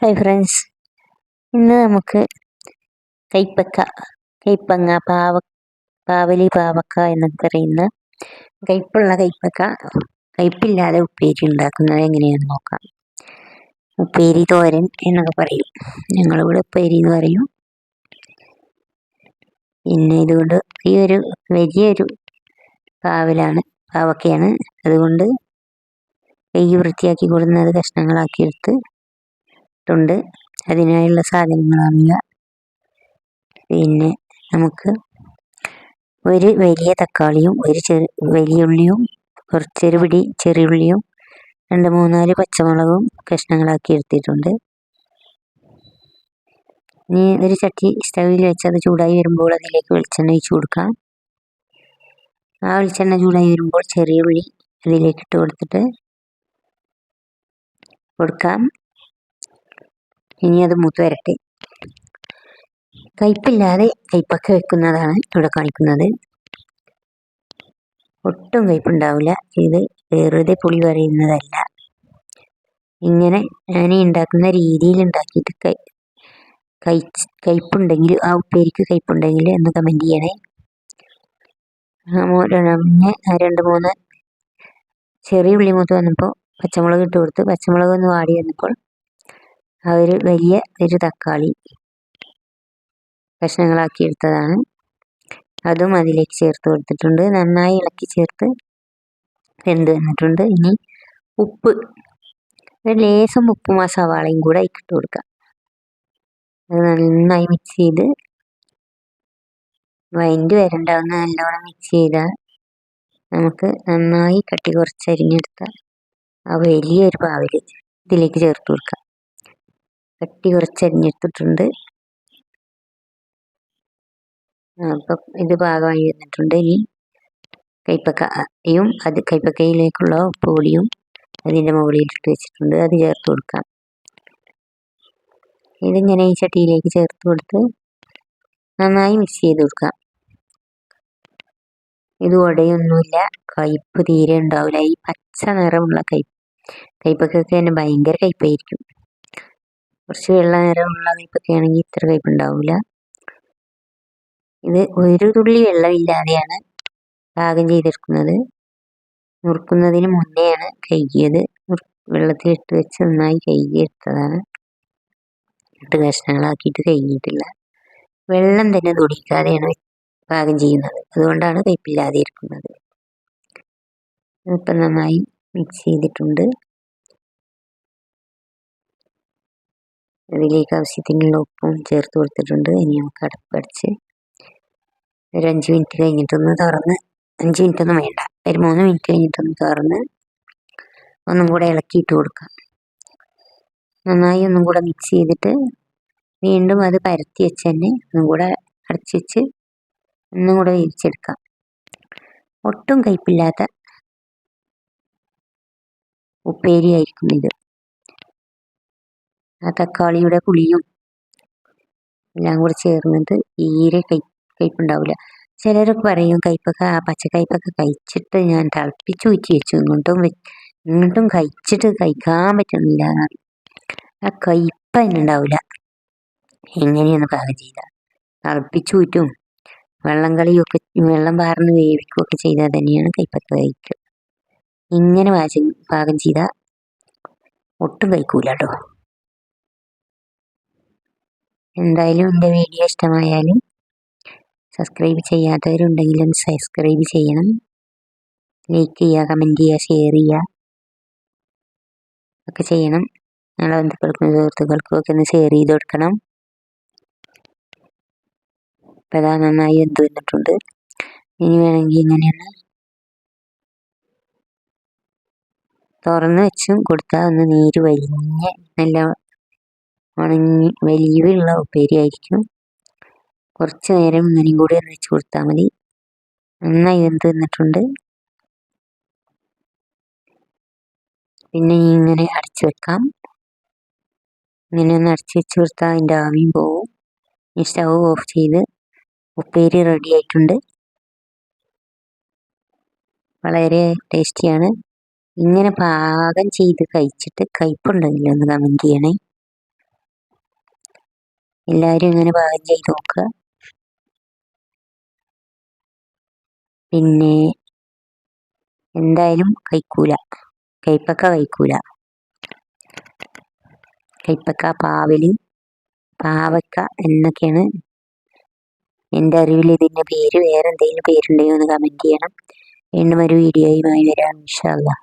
Hi friends ഇന്ന് നമുക്ക് കൈപ്പക്ക കൈപ്പങ്ങ പാവ പാവലി പാവക്ക എന്നൊക്കെ പറയുന്ന കൈപ്പുള്ള കൈപ്പക്ക കൈപ്പില്ലാതെ ഉപ്പേരി ഉണ്ടാക്കുന്നത് എങ്ങനെയാണെന്ന് നോക്കാം. ഉപ്പേരി തോരൻ എന്നൊക്കെ പറയും. ഞങ്ങളിവിടെ ഉപ്പേരി എന്ന് പറയും. പിന്നെ ഇതുകൊണ്ട് ഈ ഒരു വലിയൊരു പാവലാണ് പാവക്കയാണ്. അതുകൊണ്ട് കൈ വൃത്തിയാക്കി കൊടുക്കുന്നത് കഷ്ണങ്ങളാക്കി എടുത്ത് ഇട്ടുണ്ട് അതിനായുള്ള സാധനങ്ങളാണില്ല പിന്നെ നമുക്ക് ഒരു വലിയ തക്കാളിയും ഒരു ചെറു വലിയ ഉള്ളിയും കുറച്ചൊരു പിടി ചെറിയുള്ളിയും രണ്ട് മൂന്നാൽ പച്ചമുളകും കഷ്ണങ്ങളാക്കി എടുത്തിട്ടുണ്ട്. ഇനി ഒരു ചട്ടി സ്റ്റവിൽ വെച്ച് അത് ചൂടായി വരുമ്പോൾ അതിലേക്ക് വെളിച്ചെണ്ണ ഒഴിച്ച് കൊടുക്കാം. ആ വെളിച്ചെണ്ണ ചൂടായി വരുമ്പോൾ ചെറിയ ഉള്ളി അതിലേക്ക് ഇട്ട് കൊടുത്തിട്ട് കൊടുക്കാം. ഇനി അത് മൂത്ത് വരട്ടെ. കയ്പില്ലാതെ കയ്പൊക്കെ വെക്കുന്നതാണ് ഇവിടെ കാണിക്കുന്നത്. ഒട്ടും കയ്പുണ്ടാവില്ല. ഇത് വെറുതെ പുളി പറയുന്നതല്ല. ഇങ്ങനെ ഞാൻ ഉണ്ടാക്കുന്ന രീതിയിൽ ഉണ്ടാക്കിയിട്ട് കൈ കൈ കയ്പുണ്ടെങ്കിൽ ആ ഉപ്പേരിക്ക് കയ്പുണ്ടെങ്കിൽ എന്ന് കമന്റ് ചെയ്യണേ. പിന്നെ രണ്ട് മൂന്ന് ചെറിയ ഉള്ളി മൂത്ത് വന്നപ്പോൾ പച്ചമുളക് ഇട്ട് കൊടുത്ത് പച്ചമുളക് ഒന്ന് വാടി വന്നപ്പോൾ ആ ഒരു വലിയ ഒരു തക്കാളി കഷ്ണങ്ങളാക്കി എടുത്തതാണ്. അതും അതിലേക്ക് ചേർത്ത് കൊടുത്തിട്ടുണ്ട്. നന്നായി ഇളക്കി ചേർത്ത് വെന്ത് വന്നിട്ടുണ്ട്. ഇനി ഉപ്പ് ഒരു ലേസം ഉപ്പും ആ സവാളയും കൂടെ ഇട്ടിട്ട് കൊടുക്കാം. അത് നന്നായി മിക്സ് ചെയ്ത് വൈൻഡ് വരണ്ടാവുന്ന നല്ലോണം മിക്സ് ചെയ്താൽ നമുക്ക് നന്നായി കട്ടി കുറച്ചരിഞ്ഞെടുത്ത ആ വലിയൊരു പാവൽ ഇതിലേക്ക് ചേർത്ത് കൊടുക്കാം. കട്ടി കുറച്ചരിഞ്ഞിട്ടിട്ടുണ്ട് അപ്പം ഇത് പാകമായി വന്നിട്ടുണ്ട്. ഇനി കൈപ്പക്കയും അത് കൈപ്പക്കയിലേക്കുള്ള പൊടിയും അതിന്റെ മുകളിൽ ഇട്ട് വെച്ചിട്ടുണ്ട്. അത് ചേർത്ത് കൊടുക്കാം. ഇതിങ്ങനെ ഈ ചട്ടിയിലേക്ക് ചേർത്ത് കൊടുത്ത് നന്നായി മിക്സ് ചെയ്ത് കൊടുക്കാം. ഇത് ഉടയൊന്നുമില്ല. കയ്പ്പ് തീരെ ഉണ്ടാവില്ല. ഈ പച്ച നിറമുള്ള കൈ കയ്പ്പൊക്കെ തന്നെ ഭയങ്കര കയ്പ്പായിരിക്കും. കുറച്ച് വെള്ള നിറമുള്ള കയ്പ്പൊക്കെ ആണെങ്കിൽ ഇത്ര കയ്പ്പ് ഉണ്ടാവില്ല ഇത് ഒരു തുള്ളി വെള്ളമില്ലാതെയാണ് പാകം ചെയ്തെടുക്കുന്നത്. നുറുക്കുന്നതിന് മുന്നെയാണ് കഴുകിയത്. വെള്ളത്തിലിട്ട് വെച്ച് നന്നായി കഴുകിയെടുത്തതാണ്. ഇട്ട് കഷ്ണങ്ങളാക്കിയിട്ട് കഴുകിയിട്ടില്ല. വെള്ളം തന്നെ തുടിക്കാതെയാണ് പാകം ചെയ്യുന്നത്. അതുകൊണ്ടാണ് കയ്പില്ലാതെ ഇരിക്കുന്നത് ഇപ്പം നന്നായി മിക്സ് ചെയ്തിട്ടുണ്ട്. അതിലേക്ക് ആവശ്യത്തിനുള്ള ഉപ്പും ചേർത്ത് കൊടുത്തിട്ടുണ്ട്. ഇനി നമുക്ക് അടുപ്പടിച്ച് ഒരു അഞ്ച് മിനിറ്റ് കഴിഞ്ഞിട്ടൊന്ന് തുറന്ന് അഞ്ച് മിനിറ്റ് ഒന്നും വേണ്ട. ഒരു മൂന്ന് മിനിറ്റ് കഴിഞ്ഞിട്ടൊന്ന് തുറന്ന് ഒന്നും കൂടെ ഇളക്കിയിട്ട് കൊടുക്കാം നന്നായി ഒന്നും കൂടെ മിക്സ് ചെയ്തിട്ട് വീണ്ടും അത് പരത്തി വെച്ച് തന്നെ ഒന്നും കൂടെ അടച്ച് വെച്ച് ഒന്നും കൂടെ വേവിച്ചെടുക്കാം. ഒട്ടും കയ്പില്ലാത്ത ഉപ്പേരിയായിരിക്കും ഇത്. ആ തക്കാളിയുടെ പുളിയും എല്ലാം കൂടെ ചേർന്നിട്ട് തീരെ കൈ കയ്പുണ്ടാവില്ല ചിലരൊക്കെ പറയും കയ്പൊക്കെ ആ പച്ചക്കയ്പൊക്കെ കഴിച്ചിട്ട് ഞാൻ തിളപ്പിച്ച് ഊറ്റി വെച്ചു. ഇങ്ങോട്ടും ഇങ്ങോട്ടും കഴിച്ചിട്ട് കഴിക്കാൻ പറ്റുന്നില്ല. ആ കയ്പ തന്നെ ഉണ്ടാവില്ല. എങ്ങനെയാണ് പാകം ചെയ്ത. തിളപ്പിച്ചു ഊറ്റും. വെള്ളം കളിയൊക്കെ വെള്ളം പാർന്ന് വേവിക്കുകയൊക്കെ ചെയ്താൽ തന്നെയാണ് കയ്പൊക്കെ കഴിക്കുക. ഇങ്ങനെ പാചകം പാകം ചെയ്താൽ ഒട്ടും കഴിക്കൂല കേട്ടോ. എന്തായാലും എന്റെ വീഡിയോ ഇഷ്ടമായാൽ സബ്സ്ക്രൈബ് ചെയ്യാത്തവരുണ്ടെങ്കിൽ ഒന്ന് സബ്സ്ക്രൈബ് ചെയ്യണം. ലൈക്ക് ചെയ്യുക കമന്റ് ചെയ്യുക ഷെയർ ചെയ്യുക. ഒക്കെ ചെയ്യണം. ഞങ്ങളെ ബന്ധുക്കൾക്കും സുഹൃത്തുക്കൾക്കും ഒക്കെ ഒന്ന് ഷെയർ ചെയ്ത് കൊടുക്കണം. ഇപ്പം അതാ നന്നായി എന്ത് വന്നിട്ടുണ്ട്. ഇനി വേണമെങ്കിൽ ഇങ്ങനെയാണ് തുറന്ന് വെച്ചും കൊടുത്താൽ ഒന്ന് നീര് വലിഞ്ഞ് നല്ല ഉണങ്ങി വലിയുള്ള ഉപ്പേരി ആയിരിക്കും കുറച്ച് നേരം ഒന്നിനും കൂടി ഒന്ന് കൊടുത്താൽ മതി. നന്നായി വെന്ത് തിന്നിട്ടുണ്ട് പിന്നെ ഇങ്ങനെ അടച്ചു വെക്കാം. ഇങ്ങനെ ഒന്ന് അടച്ചു വെച്ച് കൊടുത്താൽ അതിന്റെ ആവിയും പോവും. ഈ സ്റ്റവ് ഓഫ് ചെയ്ത് ഉപ്പേരി റെഡി ആയിട്ടുണ്ട്. വളരെ ടേസ്റ്റിയാണ്. ഇങ്ങനെ പാകം ചെയ്ത് കഴിച്ചിട്ട് കയ്പുണ്ടെങ്കിൽ ഒന്ന് കമന്റ് ചെയ്യണേ. എല്ലാവരും ഇങ്ങനെ പാകം ചെയ്ത് നോക്കുക. പിന്നെ എന്തായാലും കഴിക്കൂല. കൈപ്പക്ക കഴിക്കൂല. കൈപ്പക്ക പാവലി പാവക്ക എന്നൊക്കെയാണ് എന്റെ അറിവിൽ ഇതിന്റെ പേര്. വേറെ എന്തെങ്കിലും പേരുണ്ടെങ്കിൽ ഒന്ന് കമന്റ് ചെയ്യണം. വീണ്ടും ഒരു വീഡിയോയുമായി വരാം. ഇൻഷാ അല്ലാ